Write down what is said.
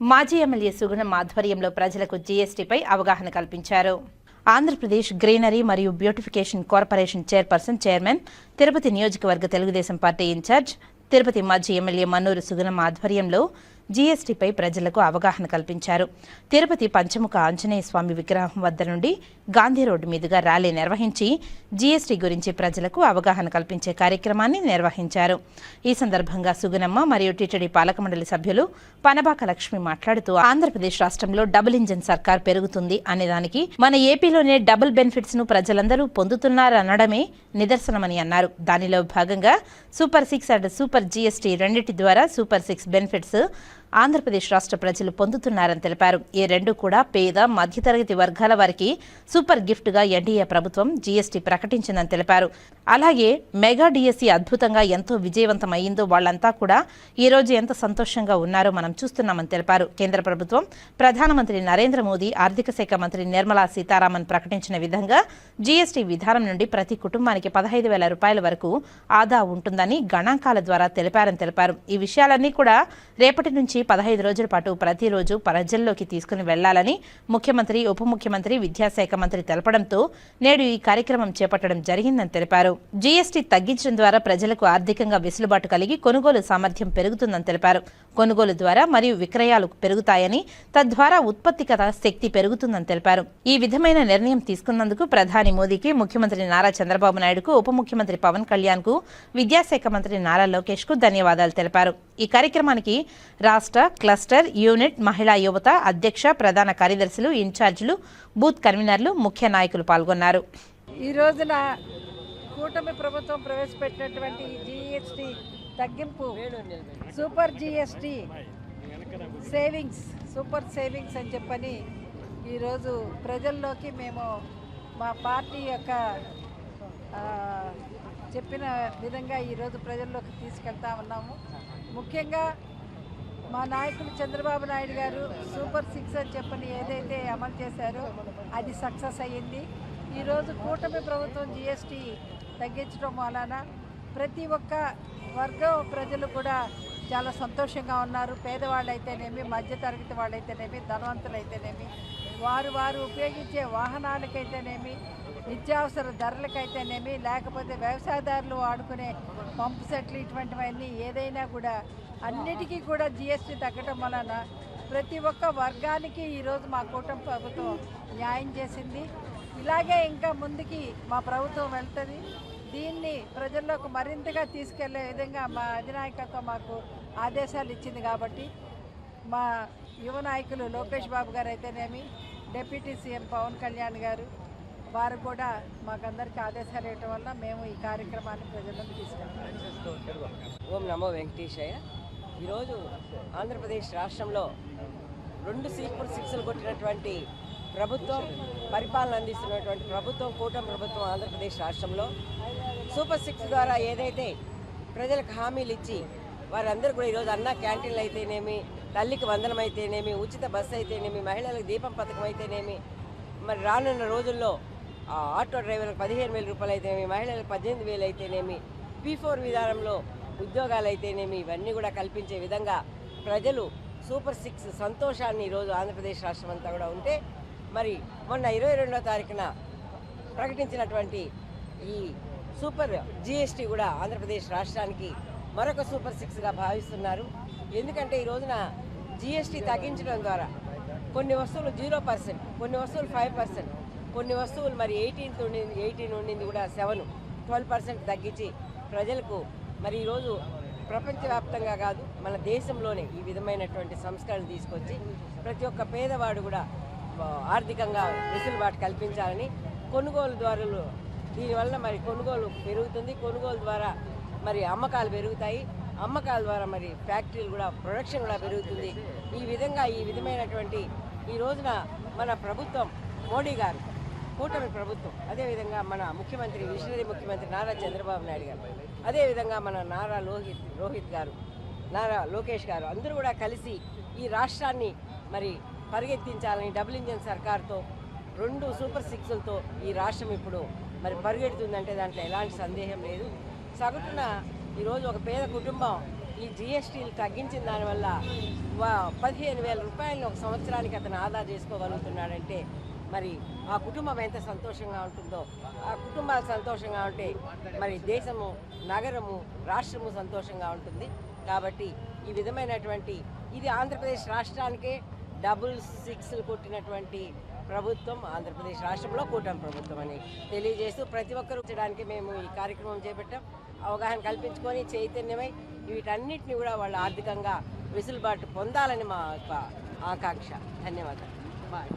మాజీ ఎమ్మెల్యే సుగుణం ఆధ్వర్యంలో ప్రజలకు జీఎస్టీపై అవగాహన కల్పించారు. ఆంధ్రప్రదేశ్ గ్రీనరీ మరియు beautification corporation chairperson chairman Tirupati నియోజకవర్గ తెలుగుదేశం పార్టీ ఇన్ఛార్జ్ తిరుపతి మాజీ ఎమ్మెల్యే మన్నూరు సుగుణం ఆధ్వర్యంలో జీఎస్టీపై ప్రజలకు అవగాహన కల్పించారు. తిరుపతి పంచముఖ ఆంజనేయ స్వామి విగ్రహం వద్ద నుండి గాంధీ రోడ్డు మీదుగా ర్యాలీ నిర్వహించి జీఎస్టీ గురించి ప్రజలకు అవగాహన కల్పించే కార్యక్రమాన్ని నిర్వహించారు. ఈ సందర్భంగా సుగుణమ్మ మరియు టీటీడీ పాలకమండలి సభ్యులు పనబాక లక్ష్మి మాట్లాడుతూ ఆంధ్రప్రదేశ్ రాష్ట్రంలో డబుల్ ఇంజిన్ సర్కార్ పెరుగుతుంది అనేదానికి మన ఏపీలోనే డబుల్ బెనిఫిట్స్ను ప్రజలందరూ పొందుతున్నారనడమే నిదర్శనమని అన్నారు. దానిలో భాగంగా super six and super GST రెండింటి ద్వారా సూపర్ సిక్స్ బెనిఫిట్స్ ఆంధ్రప్రదేశ్ రాష్ట్ర ప్రజలు పొందుతున్నారని తెలిపారు. ఈ రెండు కూడా పేద మధ్యతరగతి వర్గాల వారికి సూపర్ గిఫ్ట్గా ఎన్డీఏ ప్రభుత్వం జీఎస్టీ ప్రకటించిందని తెలిపారు. అలాగే మెగా డిఎస్సీ అద్భుతంగా ఎంతో విజయవంతం అయ్యిందో వాళ్ళంతా కూడా ఈ ఎంత సంతోషంగా ఉన్నారో మనం చూస్తున్నామని తెలిపారు. కేంద్ర ప్రభుత్వం ప్రధానమంత్రి నరేంద్ర మోదీ ఆర్థిక శాఖ మంత్రి నిర్మలా సీతారామన్ ప్రకటించిన విధంగా జీఎస్టీ విధానం నుండి ప్రతి కుటుంబానికి పదహైదు వేల రూపాయల వరకు ఆదా ఉంటుందని గణాంకాల ద్వారా తెలిపారని తెలిపారు. ఈ విషయాలన్నీ కూడా రేపటి నుంచి పదహైదు రోజుల పాటు ప్రతిరోజు ప్రజల్లోకి తీసుకుని వెళ్ళాలని ముఖ్యమంత్రి ఉప ముఖ్యమంత్రి విద్యాశాఖ మంత్రి తెలపడంతో నేడు ఈ కార్యక్రమం చేపట్టడం జరిగిందని తెలిపారు. జీఎస్టీ తగ్గించడం ద్వారా ప్రజలకు ఆర్థికంగా వెసులుబాటు కలిగి కొనుగోలు సామర్థ్యం పెరుగుతుందని తెలిపారు. కొనుగోలు ద్వారా మరియు విక్రయాలు పెరుగుతాయని తద్వారా ఉత్పత్తికత శక్తి పెరుగుతుందని తెలిపారు. ఈ విధమైన నిర్ణయం తీసుకున్నందుకు ప్రధాని మోదీకి ముఖ్యమంత్రి నారా చంద్రబాబు నాయుడుకు ఉప ముఖ్యమంత్రి పవన్ కళ్యాణ్కు విద్యాశాఖ మంత్రి నారా లోకేష్కు ధన్యవాదాలు తెలిపారు. ఈ కార్యక్రమానికి రాష్ట్ర క్లస్టర్ యూనిట్ మహిళా యువత అధ్యక్ష ప్రధాన కార్యదర్శులు ఇన్ఛార్జీలు బూత్ కన్వీనర్లు ముఖ్య నాయకులు పాల్గొన్నారు. ఈ రోజున కూటమి ప్రభుత్వం ప్రవేశపెట్టినటువంటి జిఎస్టి తగ్గింపు super GST savings super savings అని చెప్పని ఈరోజు ప్రజల్లోకి మేము మా పార్టీ యొక్క చెప్పిన విధంగా ఈరోజు ప్రజల్లోకి తీసుకెళ్తా ఉన్నాము. ముఖ్యంగా మా నాయకులు చంద్రబాబు నాయుడు గారు సూపర్ సిక్స్ అని చెప్పని ఏదైతే అమలు చేశారో అది సక్సెస్ అయ్యింది. ఈరోజు కూటమి ప్రభుత్వం జిఎస్టీ తగ్గించడం వలన ప్రతి ఒక్క వర్గం ప్రజలు కూడా చాలా సంతోషంగా ఉన్నారు. పేదవాళ్ళు అయితేనేమి మధ్యతరగతి వాళ్ళైతేనేమి ధనవంతులైతేనేమి వారు వారు ఉపయోగించే వాహనాలకైతేనేమి నిత్యావసర ధరలకైతేనేమి లేకపోతే వ్యవసాయదారులు వాడుకునే పంపు సెట్లు ఇటువంటివన్నీ ఏదైనా కూడా అన్నిటికీ కూడా జిఎస్టీ తగ్గటం వలన ప్రతి ఒక్క వర్గానికి ఈరోజు మా కూటమి ప్రభుత్వం న్యాయం చేసింది. ఇలాగే ఇంకా ముందుకి మా ప్రభుత్వం వెళ్తుంది. దీన్ని ప్రజల్లోకి మరింతగా తీసుకెళ్ళే విధంగా మా అధినాయకత్వం మాకు ఆదేశాలు ఇచ్చింది కాబట్టి మా యువ నాయకులు లోకేష్ బాబు గారు అయితేనేమి డిప్యూటీ సీఎం పవన్ కళ్యాణ్ గారు వారు కూడా మాకందరికీ ఆదేశాలు ఇవ్వటం వల్ల మేము ఈ కార్యక్రమాన్ని ప్రజల్లోకి తీసుకెళ్తాం ఓం నమో వెంకటేశయ్య. ఈరోజు ఆంధ్రప్రదేశ్ రాష్ట్రంలో రెండు సీట్లు సిక్స్లు కొట్టినటువంటి ప్రభుత్వం పరిపాలన అందిస్తున్నటువంటి ప్రభుత్వం కూటమి ప్రభుత్వం ఆంధ్రప్రదేశ్ రాష్ట్రంలో. సూపర్ సిక్స్ ద్వారా ఏదైతే ప్రజలకు హామీలు ఇచ్చి వారందరూ కూడా ఈరోజు అన్న క్యాంటీన్లు అయితేనేమి తల్లికి వందనం అయితేనేమి ఉచిత బస్సు అయితేనేమి మహిళలకు దీపం పథకం అయితేనేమి మరి రానున్న రోజుల్లో ఆటో డ్రైవర్లకు పదిహేను వేల రూపాయలు అయితేనేమి మహిళలకు పద్దెనిమిది వేలు అయితేనేమి పీ ఫోర్ విధానంలో ఉద్యోగాలు అయితేనేమి ఇవన్నీ కూడా కల్పించే విధంగా ప్రజలు సూపర్ సిక్స్ సంతోషాన్ని ఈరోజు ఆంధ్రప్రదేశ్ రాష్ట్రం అంతా కూడా ఉంటే మరి మొన్న ఇరవై రెండో తారీఖున ప్రకటించినటువంటి ఈ సూపర్ జిఎస్టీ కూడా ఆంధ్రప్రదేశ్ రాష్ట్రానికి మరొక సూపర్ సిక్స్గా భావిస్తున్నారు. ఎందుకంటే ఈ రోజున జిఎస్టీ తగ్గించడం ద్వారా కొన్ని వస్తువులు జీరో పర్సెంట్ కొన్ని వస్తువులు ఫైవ్ పర్సెంట్ కొన్ని వస్తువులు మరి ఎయిటీన్త్ ఉండింది ఎయిటీన్ ఉండింది కూడా సెవెన్ ట్వెల్వ్ పర్సెంట్ తగ్గించి ప్రజలకు మరి ఈరోజు ప్రపంచవ్యాప్తంగా కాదు మన దేశంలోనే ఈ విధమైనటువంటి సంస్కరణ తీసుకొచ్చి ప్రతి ఒక్క పేదవాడు కూడా ఆర్థికంగా వెసులుబాటు కల్పించాలని కొనుగోలు ద్వారాలు దీనివల్ల మరి కొనుగోలు పెరుగుతుంది. కొనుగోలు ద్వారా మరి అమ్మకాలు పెరుగుతాయి. అమ్మకాల ద్వారా మరి ఫ్యాక్టరీలు కూడా ప్రొడక్షన్ కూడా పెరుగుతుంది. ఈ విధంగా ఈ విధమైనటువంటి ఈ రోజున మన ప్రభుత్వం మోడీ గారు కూటమి ప్రభుత్వం అదేవిధంగా మన ముఖ్యమంత్రి విషనరీ ముఖ్యమంత్రి నారా చంద్రబాబు నాయుడు గారు అదేవిధంగా మన నారా లోహిత్ రోహిత్ గారు నారా లోకేష్ గారు అందరూ కూడా కలిసి ఈ రాష్ట్రాన్ని మరి పరిగెత్తించాలని డబుల్ ఇంజన్ సర్కార్తో రెండు సూపర్ సిక్స్లతో ఈ రాష్ట్రం ఇప్పుడు మరి పరిగెడుతుందంటే దాంట్లో ఎలాంటి సందేహం లేదు. సగటున ఈరోజు ఒక పేద కుటుంబం ఈ జిఎస్టీలు తగ్గించిన దానివల్ల వా- పదిహేను వేల రూపాయలను ఒక సంవత్సరానికి అతను ఆదా చేసుకోగలుగుతున్నాడంటే మరి ఆ కుటుంబం ఎంత సంతోషంగా ఉంటుందో ఆ కుటుంబాలు సంతోషంగా ఉంటే మరి దేశము నగరము రాష్ట్రము సంతోషంగా ఉంటుంది. కాబట్టి ఈ విధమైనటువంటి ఇది ఆంధ్రప్రదేశ్ రాష్ట్రానికే డబుల్ సిక్స్లు కొట్టినటువంటి ప్రభుత్వం ఆంధ్రప్రదేశ్ రాష్ట్రంలో కూటమి ప్రభుత్వం అని తెలియజేస్తూ ప్రతి ఒక్కరూ చేయడానికి మేము ఈ కార్యక్రమం చేపట్టాం. అవగాహన కల్పించుకొని చైతన్యమై వీటన్నిటిని కూడా వాళ్ళు ఆర్థికంగా వెసులుబాటు పొందాలని మా యొక్క ఆకాంక్ష. ధన్యవాదాలు. బాయ్